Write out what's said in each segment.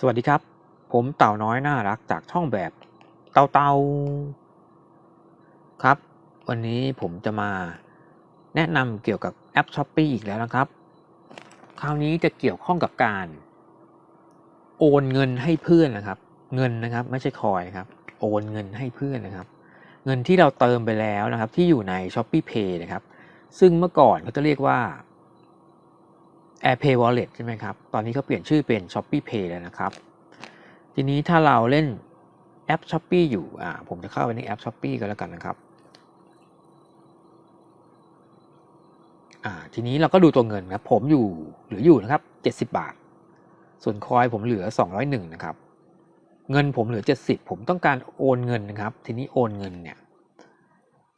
สวัสดีครับ ผมเต่าน้อยน่ารักจากช่องแบบเต่าเต่าครับ วันนี้ผมจะมาแนะนำเกี่ยวกับแอป s h อ p e e อีกแล้วนะครับ คราวนี้จะเกี่ยวข้องกับการ โอนเงินให้เพื่อนนะครับ เงินนะครับไม่ใช่คอยครับ โอนเงินให้เพื่อนนะครับ เงินที่เราเติมไปแล้วนะครับ ที่อยู่ใน s h o p e e Pay นะครับ ซึ่งเมื่อก่อนเขาจะเรียกว่า AirPay Wallet ใช่ไหมครับ ตอนนี้เขาเปลี่ยนชื่อเป็น Shopee Pay แล้วนะครับ ทีนี้ถ้าเราเล่นแอป Shopee อยู่ อ่า ผมจะเข้าไปในแอป Shopee ก็แล้วกันนะครับ อ่า ทีนี้เราก็ดูตัวเงินครับผมอยู่เหลืออยู่นะครับ 70 บาท ส่วนคอยผมเหลือ 201 นะครับ เงินผมเหลือ 70 ผมต้องการโอนเงินนะครับ ทีนี้โอนเงินเนี่ย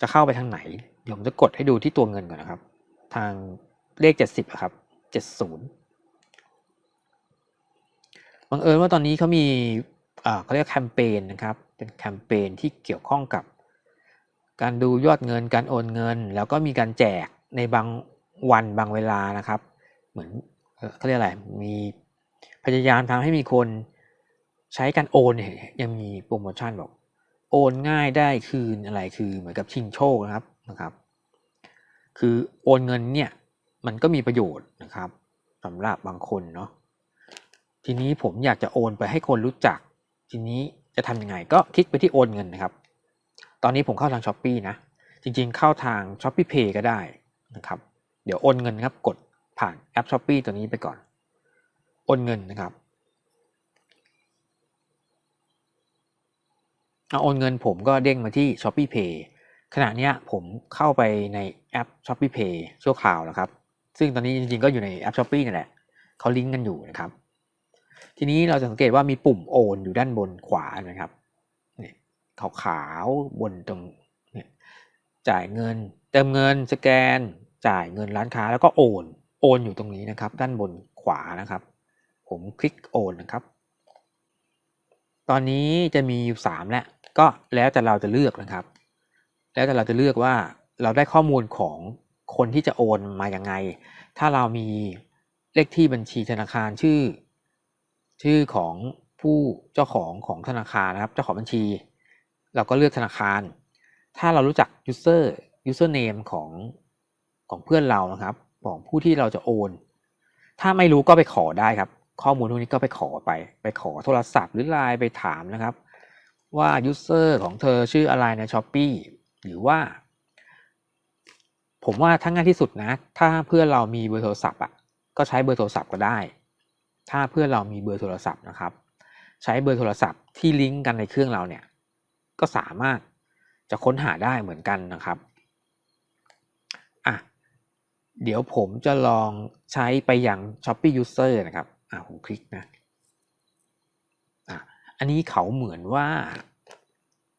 จะเข้าไปทางไหน เดี๋ยวผมจะกดให้ดูที่ตัวเงินก่อนนะครับ ทางเลข 70ครับ 70บังเอิญว่าตอนนี้เขามีเขาเรียกแคมเปญนะครับ เป็นแคมเปญที่เกี่ยวข้องกับ การดูยอดเงินการโอนเงิน แล้วก็มีการแจกในบางวันบางเวลานะครับ เหมือนเอ่อเขาเรียกอะไรมีพยายามทำให้มีคนใช้การโอนเนี่ยยังมีโปรโมชั่นบอกโอนง่ายได้คืนอะไรคือเหมือนกับชิงโชคนะครับนะครับ คือโอนเงินเนี่ย มันก็มีประโยชน์นะครับสำหรับบางคนเนาะทีนี้ผมอยากจะโอนไปให้คนรู้จัก ทีนี้จะทำยังไงก็คลิกไปที่โอนเงินนะครับ ตอนนี้ผมเข้าทาง s h อ p e e นะ จริงๆเข้าทาง s h o p e e Pay ก็ได้นะครับ เดี๋ยวโอนเงินครับกดผ่านแอป s h อ p e e ตัวนี้ไปก่อน โอนเงินนะครับเอาโอนเงินผมก็เด้งมาที่ s h o p e e Pay ขณะนี้ผมเข้าไปในแอป s h o p e e Pay ชั่วคราวนะครับ ซึ่งตอนนี้จริงๆก็อยู่ในแอป s h อ p e e นี่แหละเขาลิงก์กันอยู่นะครับ ทีนี้เราจะสังเกตว่ามีปุ่มโอนอยู่ด้านบนขวานะครับเนี่ยขาวๆบนตรงเนี่ยจ่ายเงิน เติมเงินสแกน จ่ายเงินร้านค้าแล้วก็โอน โอนอยู่ตรงนี้นะครับ ด้านบนขวานะครับ ผมคลิกโอนนะครับ ตอนนี้จะมีอยู่สามแล้วก็แล้วแต่เราจะเลือกนะครับ แล้วแต่เราจะเลือกว่าเราได้ข้อมูลของ คนที่จะโอนมาอย่างไง ถ้าเรามีเลขที่บัญชีธนาคารชื่อ ชื่อของผู้เจ้าของของธนาคารนะครับ เจ้าของบัญชี เราก็เลือกธนาคาร ถ้าเรารู้จัก user username ของของเพื่อนเรานะครับ ของผู้ที่เราจะโอน ถ้าไม่รู้ก็ไปขอได้ครับ ข้อมูลพวกนี้ก็ไปขอไป ไปขอโทรศัพท์หรือไลน์ไปถามนะครับ ว่า user ของเธอชื่ออะไรใน s h อ p e e หรือว่า ผมว่าถ้าง่ายที่สุดนะ ถ้าเพื่อนเรามีเบอร์โทรศัพท์อะก็ใช้เบอร์โทรศัพท์ก็ได้ ถ้าเพื่อนเรามีเบอร์โทรศัพท์นะครับ ใช้เบอร์โทรศัพท์ที่ลิงก์กันในเครื่องเราเนี่ยก็สามารถจะค้นหาได้เหมือนกันนะครับอะเดี๋ยวผมจะลองใช้ไปยัง Shopee User นะครับอะผมคลิกนะอะอันนี้เขาเหมือนว่า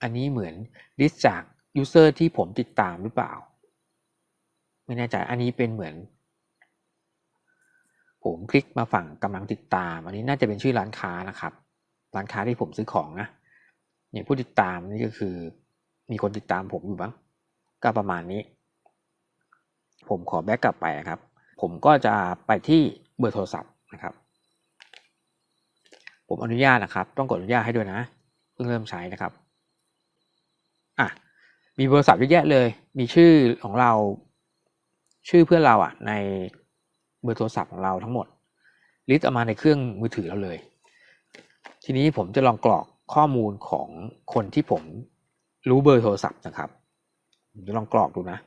อันนี้เหมือนลิสต์จาก User ที่ผมติดตามหรือเปล่า ไม่แน่ใจอันนี้เป็นเหมือน ผมคลิกมาฝั่งกำลังติดตาม อันนี้น่าจะเป็นชื่อร้านค้านะครับ ร้านค้าที่ผมซื้อของนะเนี่ยผู้ติดตามนี่ก็คือ มีคนติดตามผมอยู่บ้างก็ประมาณนี้ ผมขอแบ็กกลับไปนะครับ ผมก็จะไปที่เบอร์โทรศัพท์นะครับ ผมอนุญาตนะครับ ต้องกดอนุญาตให้ด้วยนะ เพิ่งเริ่มใช้นะครับอะมีเบอร์โทรศัพท์เยอะแยะเลย มีชื่อของเรา ชื่อเพื่อนเราอะในเบอร์โทรศัพท์ของเราทั้งหมด ลิสต์ออกมาในเครื่องมือถือเราเลย ทีนี้ผมจะลองกรอกข้อมูลของคนที่ผมรู้เบอร์โทรศัพท์นะครับผมจะลองกรอกดูนะ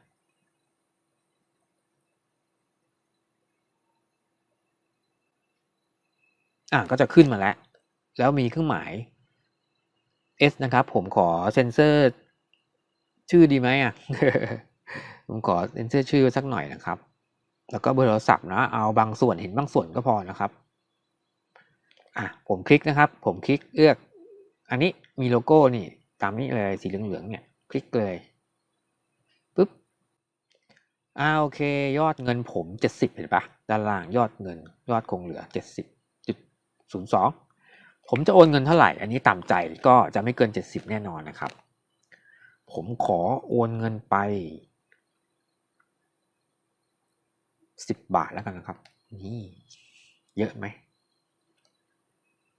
อะก็จะขึ้นมาแล้ว แล้วมีเครื่องหมาย S นะครับ ผมขอเซ็นเซอร์ ชื่อดีไหมอะ ผมขอเซ็นเซอร์ชื่อสักหน่อยนะครับ แล้วก็เบอร์โทรศัพท์นะ เอาบางส่วนเห็นบางส่วนก็พอนะครับ อะ ผมคลิกนะครับ ผมคลิกเลือก อันนี้มีโลโก้นี่ ตามนี้เลยสีเหลืองๆเนี่ย คลิกเลยปุ๊บ อ่าโอเค ยอดเงินผมเจ็ดสิบเห็นปะด้านล่างยอดเงิน ยอดคงเหลือเจ็ดสิบจุดศูนย์สองผมจะโอนเงินเท่าไหร่ อันนี้ต่ำใจก็จะไม่เกินเจ็ดสิบแน่นอนนะครับ ผมขอโอนเงินไป สิบบาทแล้วกันนะครับ นี่ เยอะไหม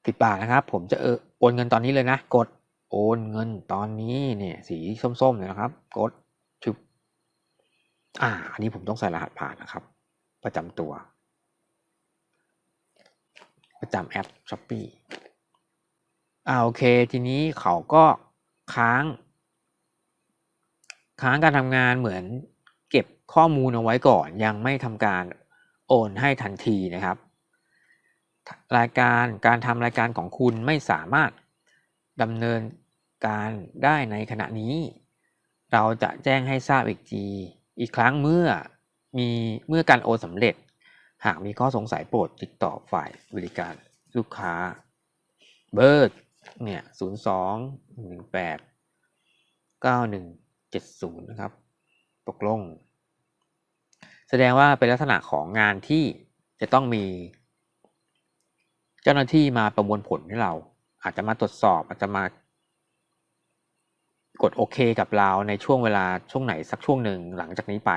สิบบาทนะครับ ผมจะเออโอนเงินตอนนี้เลยนะ กดโอนเงินตอนนี้เนี่ยสีส้มๆเนี่ยนะครับ กดชุบอ่า อันนี้ผมต้องใส่รหัสผ่านนะครับ ประจำตัว ประจำแอปช้อปปีอ่าโอเค ทีนี้เขาก็ค้าง ค้างการทำงานเหมือน ข้อมูลเอาไว้ก่อนยังไม่ทำการโอนให้ทันทีนะครับ รายการการทำรายการของคุณไม่สามารถดำเนินการได้ในขณะนี้ เราจะแจ้งให้ทราบอีกทีอีกครั้งเมื่อมีเมื่อการโอนสำเร็จ หากมีข้อสงสัยโปรดติดต่อฝ่ายบริการลูกค้าเบอร์เนี่ยศูนย์สองหนึ่งแปดเก้าหนึ่งเจ็ดศูนย์นะครับ ตกลง แสดงว่าเป็นลักษณะของงานที่จะต้องมี เจ้าหน้าที่มาประมวลผลให้เรา อาจจะมาตรวจสอบ อาจจะมากดโอเคกับเราในช่วงเวลาช่วงไหนสักช่วงหนึ่งหลังจากนี้ไป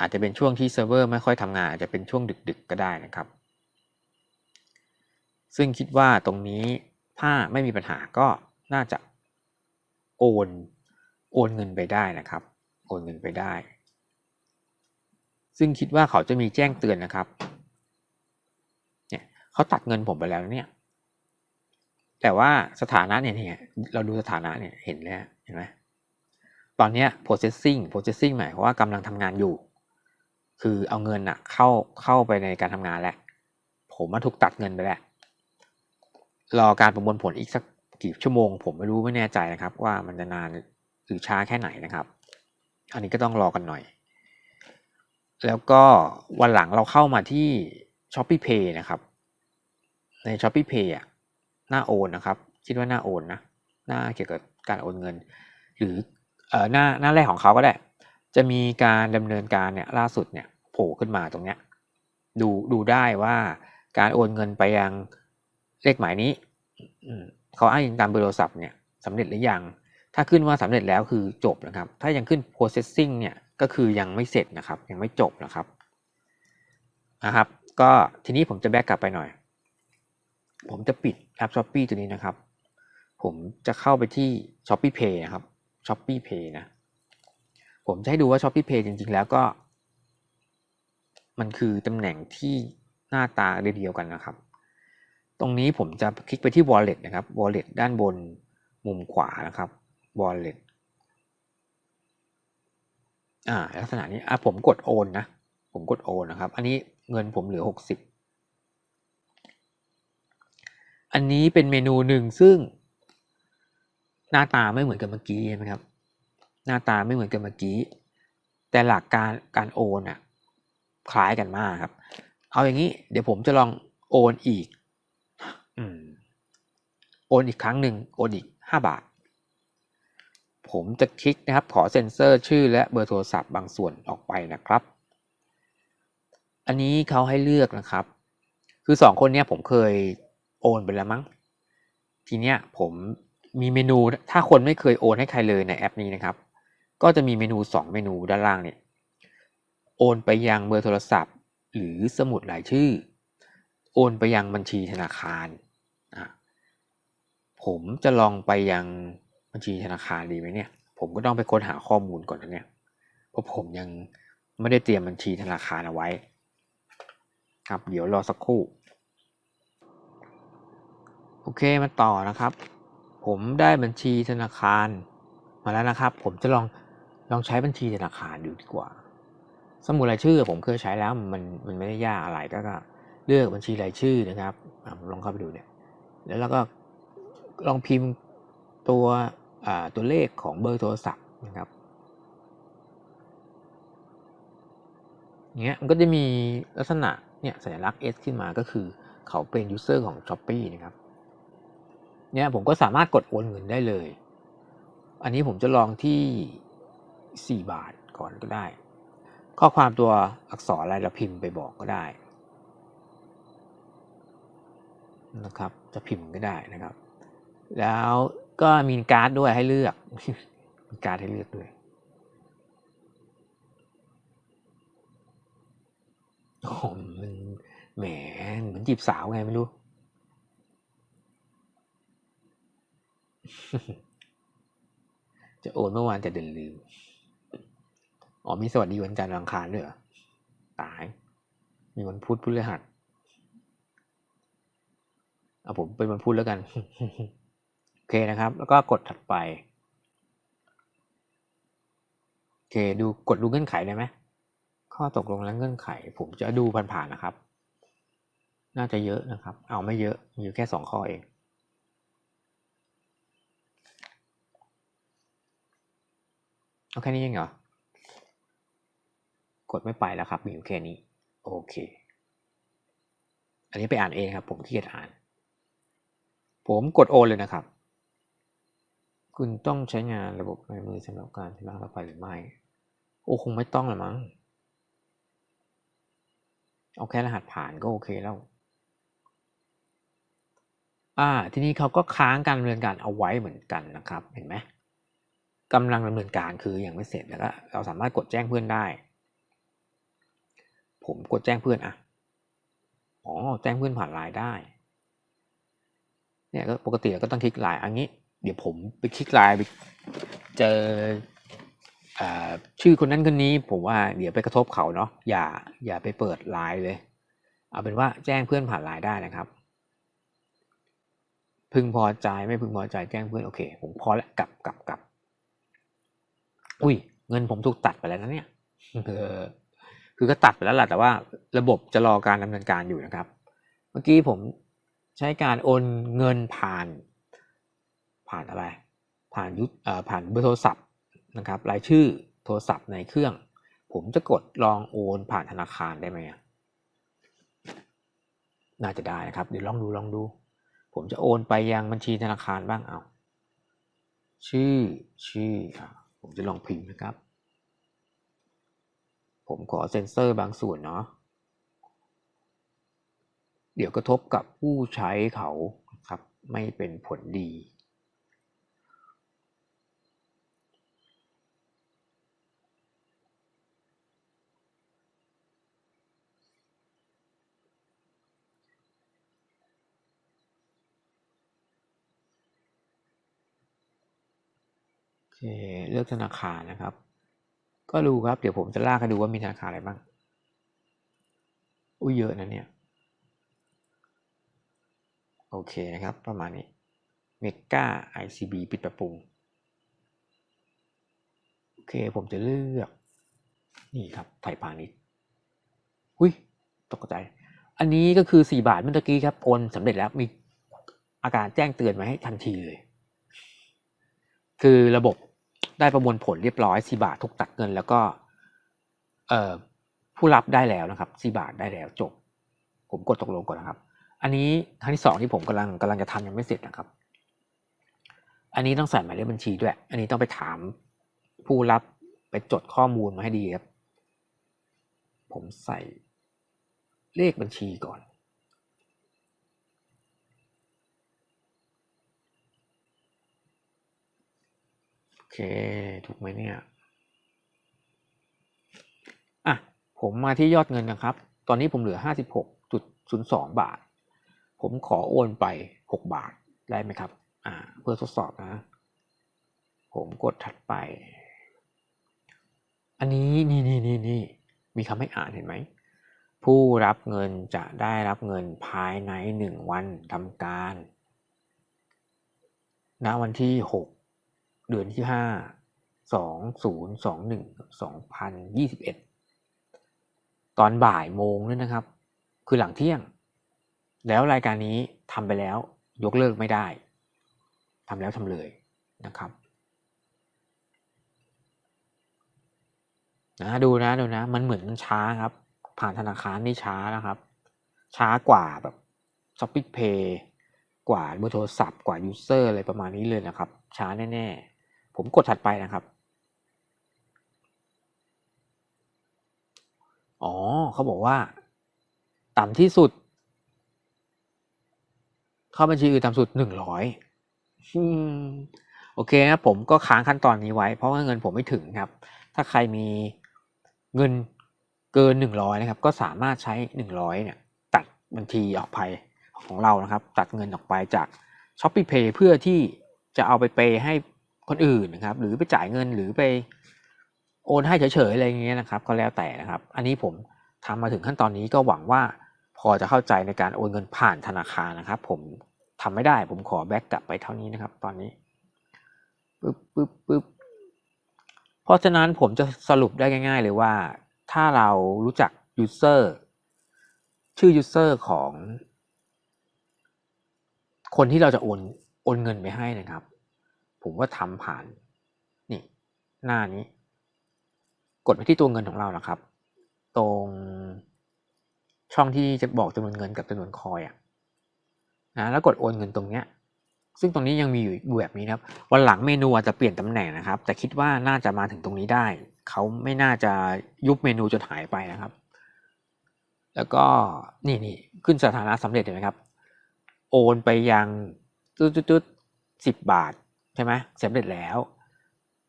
อาจจะเป็นช่วงที่เซิร์ฟเวอร์ไม่ค่อยทำงาน อาจจะเป็นช่วงดึกๆก็ได้นะครับ ซึ่งคิดว่าตรงนี้ถ้าไม่มีปัญหาก็น่าจะโอน โอนเงินไปได้นะครับ โอนเงินไปได้ ซึ่งคิดว่าเขาจะมีแจ้งเตือนนะครับ เนี่ยเขาตัดเงินผมไปแล้วเนี่ย แต่ว่าสถานะเนี่ยเนี่ยเราดูสถานะเนี่ยเห็นแล้วเห็นไหมตอนนี้ processing processing หมายความว่ากำลังทำงานอยู่ คือเอาเงินอะเข้าเข้าไปในการทำงานแล้วผมมาถูกตัดเงินไปแล้วรอการประมวลผลอีกสักกี่ชั่วโมง ผมไม่รู้ไม่แน่ใจนะครับ ว่ามันจะนานหรือช้าแค่ไหนนะครับ อันนี้ก็ต้องรอกันหน่อย แล้วก็วันหลังเราเข้ามาที่ s h o p e e Pay นะครับ ใน s h o p e e Pay อะหน้าโอนนะครับ คิดว่าหน้าโอนนะ หน้าเกี่ยวกับการโอนเงิน หรือเอ่อหน้าหน้าแรกของเขาก็ได้ จะมีการดำเนินการเนี่ยล่าสุดเนี่ยโผล่ขึ้นมาตรงเนี้ยดูดูได้ว่าการโอนเงินไปยังเลขหมายนี้เขาอ้างอิงตามเบอร์โทรศัพท์เนี่ยสำเร็จหรือยัง ถ้าขึ้นว่าสำเร็จแล้วคือจบนะครับ ถ้ายังขึ้น processing เนี่ย ก็คือยังไม่เสร็จนะครับ ยังไม่จบนะครับนะครับ ก็ทีนี้ผมจะแบกกลับไปหน่อย ผมจะปิดแอป Shopee ตัวนี้นะครับ ผมจะเข้าไปที่ Shopee Pay นะครับ Shopee Pay นะ ผมจะให้ดูว่า Shopee Pay จริงๆ แล้วก็ มันคือตำแหน่งที่หน้าตาเดียวกันนะครับ ตรงนี้ผมจะคลิกไปที่ Wallet นะครับ Wallet ด้านบนมุมขวานะครับ Wallet อ่าลักษณะนี้อะผมกดโอนนะ ผมกดโอนนะครับ อันนี้เงินผมเหลือหกสิบอันนี้เป็นเมนูหนึ่งซึ่ง หน้าตาไม่เหมือนกับเมื่อกี้ใช่ไหมครับ หน้าตาไม่เหมือนกับเมื่อกี้ แต่หลักการการโอนอะคล้ายกันมากครับ เอาอย่างนี้ เดี๋ยวผมจะลองโอนอีก อืม โอนอีกครั้งหนึ่งโอนอีกห้าบาท ผมจะคลิกนะครับ ขอเซ็นเซอร์ชื่อและเบอร์โทรศัพท์บางส่วนออกไปนะครับ อันนี้เขาให้เลือกนะครับ คือสองคนนี้ผมเคยโอนไปแล้วมั้ง ทีเนี้ยผมมีเมนูถ้าคนไม่เคยโอนให้ใครเลยในแอปนี้นะครับ ก็จะมีเมนูสองเมนูด้านล่างเนี่ยโอนไปยังเบอร์โทรศัพท์ หรือสมุดรายชื่อ โอนไปยังบัญชีธนาคาร ผมจะลองไปยัง บัญชีธนาคารดีไหมเนี่ย ผมก็ต้องไปค้นหาข้อมูลก่อนนะเนี่ย เพราะผมยังไม่ได้เตรียมบัญชีธนาคารเอาไว้ ครับ เดี๋ยวรอสักครู่ โอเคมาต่อนะครับ ผมได้บัญชีธนาคารมาแล้วนะครับ ผมจะลองลองใช้บัญชีธนาคารดูดีกว่า สมุดรายชื่อผมเคยใช้แล้วมันมันไม่ได้ยากอะไรก็เลือกบัญชีรายชื่อนะครับลองเข้าไปดูเนี่ย แล้วเราก็ลองพิมพ์ตัว ตัวเลขของเบอร์โทรศัพท์นะครับเงี้ยมันก็จะมีลักษณะเนี่ยสัญลักษณ์ S ขึ้นมาก็คือเขาเป็นยูเซอร์ของ s h อ p e e นะครับเนี่ยผมก็สามารถกดโอนเงินได้เลย อันนี้ผมจะลองที่ 4 บาทก่อนก็ได้ ข้อความตัวอักษรอะไรเราพิมพ์ไปบอกก็ได้นะครับ จะพิมพ์ก็ได้นะครับ แล้ว ก็มีการ์ดด้วยให้เลือกมีการ์ดให้เลือกด้วยโอ้มันแหมเหมือนจีบสาวไงไม่รู้ จะโอนเมื่อวานจะเดินลืม อ๋อมีสวัสดีวันจันทร์อังคารด้วยหรอ ตาย มีวันพุธพฤหัสอะผมเป็นวันพุธแล้วกัน โอเคนะครับ แล้วก็กดถัดไปโอเคดูกดดูเงื่อนไขได้ไหมข้อตกลงและเงื่อนไข ผมจะดูผ่านๆนะครับ น่าจะเยอะนะครับ เอาไม่เยอะมีอยู่แค่สองข้อเองเอาแค่นี้เองเหรอกดไม่ไปแล้วครับมีอยู่แค่นี้ โอเค อันนี้ไปอ่านเองครับ ผมขี้เกียจอ่าน ผมกดโอนเลยนะครับ คุณต้องใช้งานระบบในมือสำหรับการชำระค่าไฟหรือไม่ โอ้คงไม่ต้องหรอมั้ง เอาแค่รหัสผ่านก็โอเคแล้ว อ่า ทีนี้เขาก็ค้างการดำเนินการเอาไว้เหมือนกันนะครับ เห็นไหมกำลังดำเนินการคือยังไม่เสร็จแล้วก็เราสามารถกดแจ้งเพื่อนได้ ผมกดแจ้งเพื่อนอะอ๋อ แจ้งเพื่อนผ่านไลน์ได้ เนี่ยก็ปกติเราก็ต้องคลิกไลน์อันนี้ เดี๋ยวผมไปคลิกไลน์ไปเจออชื่อคนนั้นคนนี้ผมว่าเดี๋ยวไปกระทบเขาเนาะอย่าอย่าไปเปิดไลน์เลย เอาเป็นว่าแจ้งเพื่อนผ่านไลน์ได้นะครับ พึงพอใจไม่พึงพอใจแจ้งเพื่อนโอเค ผมพอแล้วกลับกลับกลับอุ้ยเงินผมถูกตัดไปแล้วนะเนี่ยคือก็ตัดไปแล้วแหละแต่ว่าระบบจะรอการดำเนินการอยู่นะครับ เมื่อกี้ผมใช้การโอนเงินผ่าน ผ่านอะไร ผ่านยุทธผ่านเบอร์โทรศัพท์นะครับ รายชื่อโทรศัพท์ในเครื่อง ผมจะกดลองโอนผ่านธนาคารได้ไหมน่าจะได้นะครับ เดี๋ยวลองดูลองดู ผมจะโอนไปยังบัญชีธนาคารบ้างเอา ชื่อชื่ออะผมจะลองพิมพ์นะครับ ผมขอเซ็นเซอร์บางส่วนเนาะเดี๋ยวกระทบกับผู้ใช้เขาครับ ไม่เป็นผลดี เคเลือกธนาคารนะครับ ก็ดูครับ เดี๋ยวผมจะลากให้ดูว่ามีธนาคารอะไรบ้าง อุ้ยเยอะนะเนี่ย โอเคนะครับ ประมาณนี้เมกา ICB ปิดปรับปรุง โอเค ผมจะเลือก นี่ครับ ไทยพาณิชย์ อุ้ย ตกใจ อันนี้ก็คือ 4 บาทเมื่อกี้ครับ โอนสำเร็จแล้ว มีอาการแจ้งเตือนมาให้ทันทีเลย คือระบบ ได้ประมวลผลเรียบร้อย4บาทถูกตัดเงิน แล้วก็เผู้รับได้แล้วนะครับ4บาทได้แล้วจบ ผมกดตกลงก่อนนะครับ อันนี้ครั้งที่สองที่ผมกำลังกำลังจะทำยังไม่เสร็จนะครับ อันนี้ต้องใส่หมายเลขบัญชีด้วย อันนี้ต้องไปถามผู้รับไปจดข้อมูลมาให้ดีครับ ผมใส่เลขบัญชีก่อน เค ถูกไหมเนี่ย อะ ผมมาที่ยอดเงินนะครับ ตอนนี้ผมเหลือห้าสิบหกจุดศูนย์สองบาท ผมขอโอนไปหกบาทได้ไหมครับ อ่า เพื่อทดสอบนะ ผมกดถัดไป อันนี้นี่นี่นี่นี่มีคำให้อ่านเห็นไหม ผู้รับเงินจะได้รับเงินภายในหนึ่งวันทำการณวันที่หก เดือนที่ห้าสองศูนย์สองหนึ่งสองพันยี่สิบเอ็ดตอนบ่ายโมงด้วยนะครับ คือหลังเที่ยง แล้วรายการนี้ทำไปแล้วยกเลิกไม่ได้ทำแล้วทำเลยนะครับนะดูนะดูนะ มันเหมือนมันช้าครับ ผ่านธนาคารนี่ช้านะครับ ช้ากว่าแบบ s h o p ปี้งเพย์กว่าเบอร์โทรศัพท์กว่ายูเซอร์อะไรประมาณนี้เลยนะครับ ช้าแน่ ๆ ผมกดถัดไปนะครับอ๋อเขาบอกว่า ต่ำที่สุด เข้าบัญชีอื่นต่ำสุดหนึ่งร้อยโอเคนะผมก็ค้างขั้นตอนนี้ไว้ เพราะว่าเงินผมไม่ถึงครับ ถ้าใครมีเงินเกินหนึ่งร้อยนะครับ ก็สามารถใช้หนึ่งร้อยเนี่ย ตัดบัญชีออกไปของเรานะครับ ตัดเงินออกไปจาก s h o p e e Pay เพื่อที่จะเอาไปเปย์ให้ คนอื่นนะครับ หรือไปจ่ายเงินหรือไปโอนให้เฉยๆอะไรอย่างเงี้ยนะครับ ก็แล้วแต่นะครับ อันนี้ผมทำมาถึงขั้นตอนนี้ก็หวังว่าพอจะเข้าใจในการโอนเงินผ่านธนาคารนะครับ ผมทำไม่ได้ ผมขอแบ็กกลับไปเท่านี้นะครับ ตอนนี้ปึ๊บปึ๊บปึ๊บเพราะฉะนั้นผมจะสรุปได้ง่าย ๆ เลยว่า ถ้าเรารู้จัก user ชื่อ user ของ คนที่เราจะโอนโอนเงินไปให้นะครับ ผมว่าทำผ่านนี่หน้านี้ กดไปที่ตัวเงินของเรานะครับ ตรงช่องที่จะบอกจำนวนเงินกับจำนวนคอยอะนะแล้วกดโอนเงินตรงเนี้ยซึ่งตรงนี้ยังมีอยู่แบบนี้นะครับวันหลังเมนูอาจจะเปลี่ยนตำแหน่งนะครับ แต่คิดว่าน่าจะมาถึงตรงนี้ได้ เขาไม่น่าจะยุบเมนูจนหายไปนะครับ แล้วก็นี่นี่ขึ้นสถานะสำเร็จเห็นไหมครับ โอนไปยังจุดจุดจุดสิบบาท ใช่ไหมสำเร็จแล้ว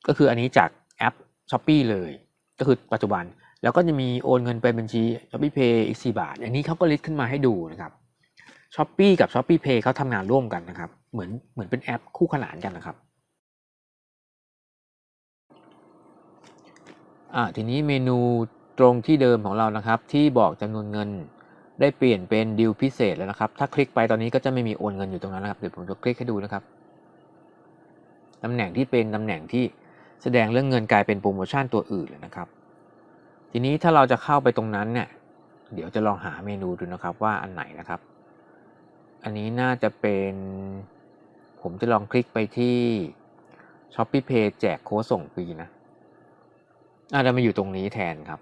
ก็คืออันนี้จากแอป s h อ p e e เลย ก็คือปัจจุบันแล้วก็จะมีโอนเงินไปบัญชี s h อ p e e Pay อีก 4 บาทอย่างนี้เขาก็ลิสต์ขึ้นมาให้ดูนะครับ s h อ p e e กับ s h อ p e e Pay เขาทำงานร่วมกันนะครับ เหมือนเหมือนเป็นแอปคู่ขนานกันนะครับอ่าทีนี้เมนูตรงที่เดิมของเรานะครับ ที่บอกจำนวนเงินได้เปลี่ยนเป็นดิวพิเศษแล้วนะครับ ถ้าคลิกไปตอนนี้ก็จะไม่มีโอนเงินอยู่ตรงนั้นนะครับเดี๋ยวผมจะคลิกให้ดูนะครับ ตำแหน่งที่เป็นตำแหน่งที่แสดงเรื่องเงินกลายเป็นโปรโมชั่นตัวอื่นเลยนะครับ ทีนี้ถ้าเราจะเข้าไปตรงนั้นเนี่ยเดี๋ยวจะลองหาเมนูดูนะครับว่าอันไหนนะครับ อันนี้น่าจะเป็นผมจะลองคลิกไปที่ s h o p e e Pay แจกโค้ดส่งฟรีนะอาจจะมาอยู่ตรงนี้แทนครับ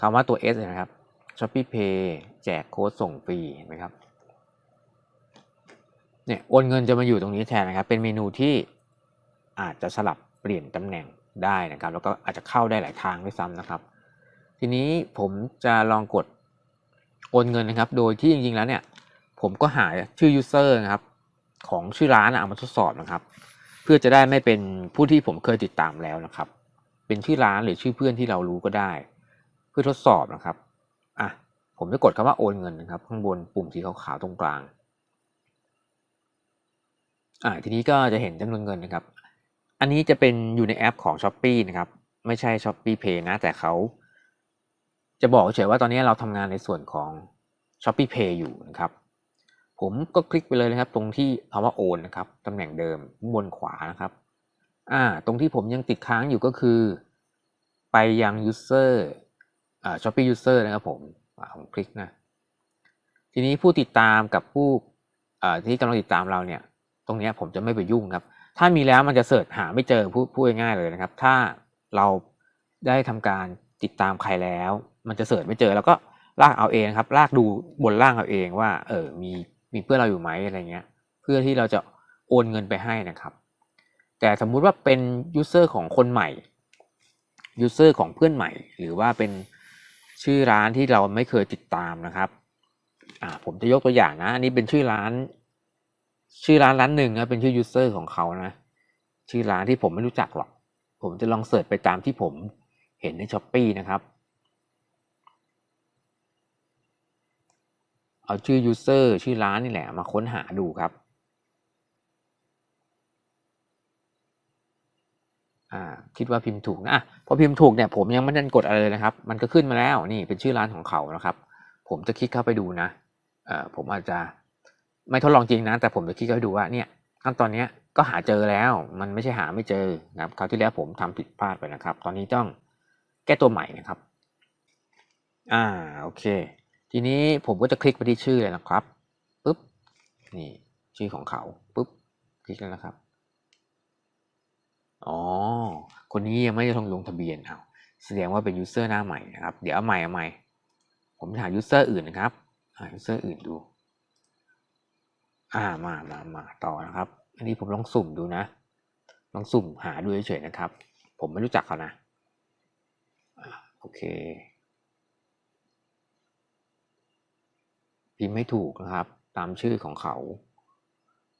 คำว่าตัว S นะครับ s h o p e e Pay แจกโค้ดส่งฟรีเห็นไหมครับเนี่ยโอนเงินจะมาอยู่ตรงนี้แทนนะครับ เป็นเมนูที่ อาจจะสลับเปลี่ยนตำแหน่งได้นะครับ แล้วก็อาจจะเข้าได้หลายทางด้วยซ้ำนะครับ ทีนี้ผมจะลองกดโอนเงินนะครับ โดยที่จริงๆแล้วเนี่ย ผมก็หาชื่อ user นะครับ ของชื่อร้านเอามาทดสอบนะครับ เพื่อจะได้ไม่เป็นผู้ที่ผมเคยติดตามแล้วนะครับ เป็นชื่อร้านหรือชื่อเพื่อนที่เรารู้ก็ได้ เพื่อทดสอบนะครับอะผมจะกดคำว่าโอนเงินนะครับ ข้างบนปุ่มสีขาวๆตรงกลางอ่าทีนี้ก็จะเห็นจำนวนเงินนะครับ อันนี้จะเป็นอยู่ในแอปของ s h อ p e e นะครับ ไม่ใช่ s h อ p e e Pay นะ แต่เขา จะบอกเฉยว่าตอนนี้เราทำงานในส่วนของ s h อ p e e Pay อยู่นะครับ ผมก็คลิกไปเลยนะครับ ตรงที่คำว่าโอนนะครับตำแหน่งเดิมบนขวานะครับอ่าตรงที่ผมยังติดค้างอยู่ก็คือ ไปยัง user อ่า Shopee user นะครับผมผมคลิกนะ ทีนี้ผู้ติดตามกับผู้อ่าที่กำลังติดตามเราเนี่ย ตรงนี้ผมจะไม่ไปยุ่งครับ ถ้ามีแล้วมันจะเสิร์ชหาไม่เจอพูดพูดง่ายเลยนะครับ ถ้าเราได้ทำการติดตามใครแล้ว มันจะเสิร์ชไม่เจอแล้วก็ลากเอาเองครับ ลากดูบนล่างเอาเองว่า เออมีมีเพื่อนเราอยู่ไหมอะไรเงี้ย เพื่อที่เราจะโอนเงินไปให้นะครับ แต่สมมุติว่าเป็นยูเซอร์ของคนใหม่ยูเซอร์ของเพื่อนใหม่ หรือว่าเป็นชื่อร้านที่เราไม่เคยติดตามนะครับ อ่าผมจะยกตัวอย่างนะ อันนี้เป็นชื่อร้าน ชื่อร้านร้านหนึ่งนะเป็นชื่อยูเซอร์ของเขานะ ชื่อร้านที่ผมไม่รู้จักหรอก ผมจะลองเสิร์ชไปตามที่ผมเห็นในช้อปปีนะครับ เอาชื่อยูเซอร์ชื่อร้านนี่แหละมาค้นหาดูครับอ่าคิดว่าพิมพ์ถูกนะอะพอพิมพ์ถูกเนี่ยผมยังไม่ได้กดอะไรเลยนะครับ มันก็ขึ้นมาแล้วนี่เป็นชื่อร้านของเขานะครับ ผมจะคลิกเข้าไปดูนะอ่อผมอาจจะ ไม่ทดลองจริงนะ แต่ผมจะคลิกเข้าไปดูว่าเนี่ยขั้นตอนนี้ก็หาเจอแล้ว มันไม่ใช่หาไม่เจอนะครับคราวที่แล้วผมทำผิดพลาดไปนะครับ ตอนนี้ต้องแก้ตัวใหม่นะครับ อ่าโอเค ทีนี้ผมก็จะคลิกไปที่ชื่อเลยนะครับปุ๊บนี่ชื่อของเขาปุ๊บคลิกแล้วนะครับอ๋อคนนี้ยังไม่ได้ลงลงทะเบียนเอาแสดงว่าเป็นยูเซอร์หน้าใหม่นะครับ เดี๋ยวเอาใหม่เอาใหม่ ผมจะหายูเซอร์อื่นนะครับหายูเซอร์อื่นดู อ่ามามามาต่อนะครับ อันนี้ผมลองสุ่มดูนะ ลองสุ่มหาดูเฉยๆนะครับ ผมไม่รู้จักเขานะโอเค พิมพ์ไม่ถูกนะครับ ตามชื่อของเขา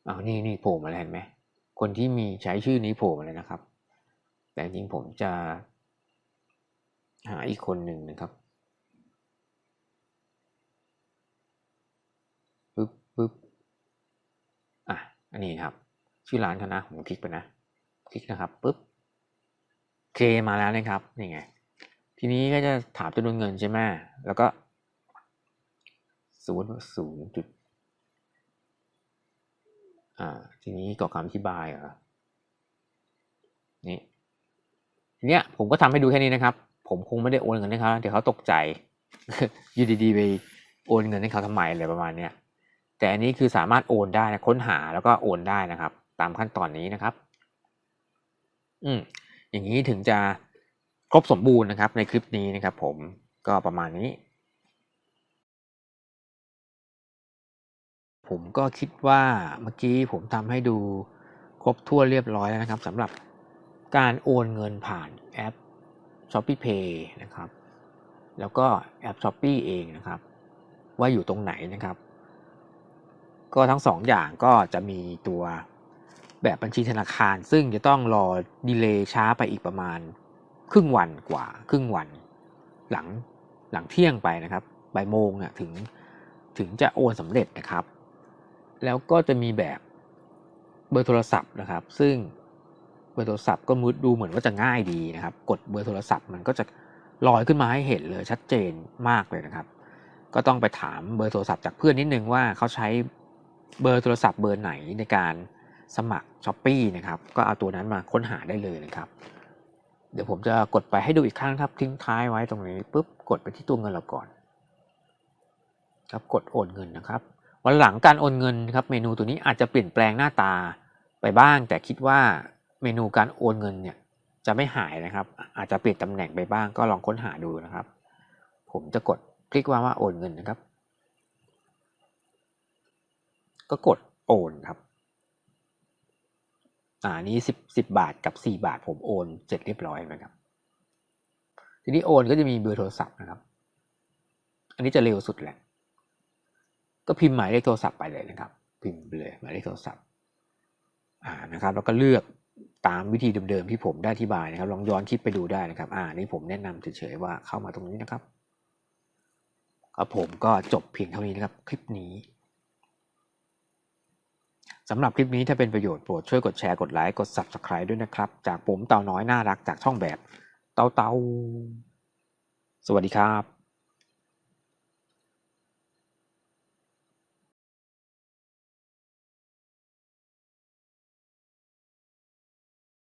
อ้านี่นี่โผล่มาแล้วเห็นไหมคนที่มีใช้ชื่อนี้โผล่มาเลยนะครับ แต่จริงๆผมจะ หาอีกคนหนึ่งนะครับปึ๊บปึ๊บ อันนี้ครับ ชื่อร้านเขานะ ผมคลิกไปนะ คลิกนะครับปุ๊บเคมาแล้วนะครับนี่ไง ทีนี้ก็จะถามจำนวนเงินใช่ไหมแล้วก็ศูนย์ศูนย์จุดอ่า ทีนี้กรอกคำอธิบายเหรอนี่ทีเนี้ยผมก็ทำให้ดูแค่นี้นะครับ ผมคงไม่ได้โอนเงินให้เขาเดี๋ยวเขาตกใจอยู่ดีๆไปโอนเงินให้เขาทำไมอะไรประมาณเนี้ย แต่อันนี้คือสามารถโอนได้นะค้นหาแล้วก็โอนได้นะครับ ตามขั้นตอนนี้นะครับ อืมอย่างนี้ถึงจะครบสมบูรณ์นะครับ ในคลิปนี้นะครับ ผมก็ประมาณนี้ ผมก็คิดว่าเมื่อกี้ผมทำให้ดูครบถ้วนเรียบร้อยแล้วนะครับสำหรับการโอนเงินผ่านแอป s h o p e e Pay นะครับ แล้วก็แอป s h o p e e เองนะครับ ว่าอยู่ตรงไหนนะครับ ก็ทั้งสองอย่างก็จะมีตัวแบบบัญชีธนาคาร ซึ่งจะต้องรอดีเลย์ช้าไปอีกประมาณครึ่งวันกว่าครึ่งวัน หลังหลังเที่ยงไปนะครับบ่ายโมงน่ะถึงถึงจะโอนสำเร็จนะครับ แล้วก็จะมีแบบเบอร์โทรศัพท์นะครับ ซึ่งเบอร์โทรศัพท์ก็มุดดูเหมือนว่าจะง่ายดีนะครับ กดเบอร์โทรศัพท์มันก็จะลอยขึ้นมาให้เห็นเลยชัดเจนมากเลยนะครับ ก็ต้องไปถามเบอร์โทรศัพท์จากเพื่อนนิดนึงว่าเขาใช้ เบอร์โทรศัพท์เบอร์ไหนในการสมัครช้อปปีนะครับ ก็เอาตัวนั้นมาค้นหาได้เลยนะครับ เดี๋ยวผมจะกดไปให้ดูอีกครั้งครับ ทิ้งท้ายไว้ตรงนี้ปุ๊บกดไปที่ตัวเงินเราก่อน ครับกดโอนเงินนะครับ วันหลังการโอนเงินครับเมนูตัวนี้อาจจะเปลี่ยนแปลงหน้าตาไปบ้าง แต่คิดว่าเมนูการโอนเงินเนี่ยจะไม่หายนะครับ อาจจะเปลี่ยนตำแหน่งไปบ้างก็ลองค้นหาดูนะครับ ผมจะกดคลิกว่าว่าโอนเงินนะครับ ก็กดโอนครับ อ่านี้สิบสิบบาทกับสี่บาทผมโอนเสร็จเรียบร้อยนะครับ ทีนี้โอนก็จะมีเบอร์โทรศัพท์นะครับ อันนี้จะเร็วสุดแหละ ก็พิมพ์หมายเลขโทรศัพท์ไปเลยนะครับ พิมพ์ไปเลยหมายเลขโทรศัพท์ อ่านะครับ แล้วก็เลือกตามวิธีเดิมๆที่ผมได้อธิบายนะครับ ลองย้อนคลิปไปดูได้นะครับ อ่านี่ผมแนะนำเฉยๆว่าเข้ามาตรงนี้นะครับครับผมก็จบเพียงเท่านี้นะครับคลิปนี้ สำหรับคลิปนี้ถ้าเป็นประโยชน์โปรดช่วยกดแชร์กดไลค์กด Subscribe ด้วยนะครับ จากผมเต่าน้อยน่ารักจากช่องแบบ เต่าเต่าสวัสดีครับ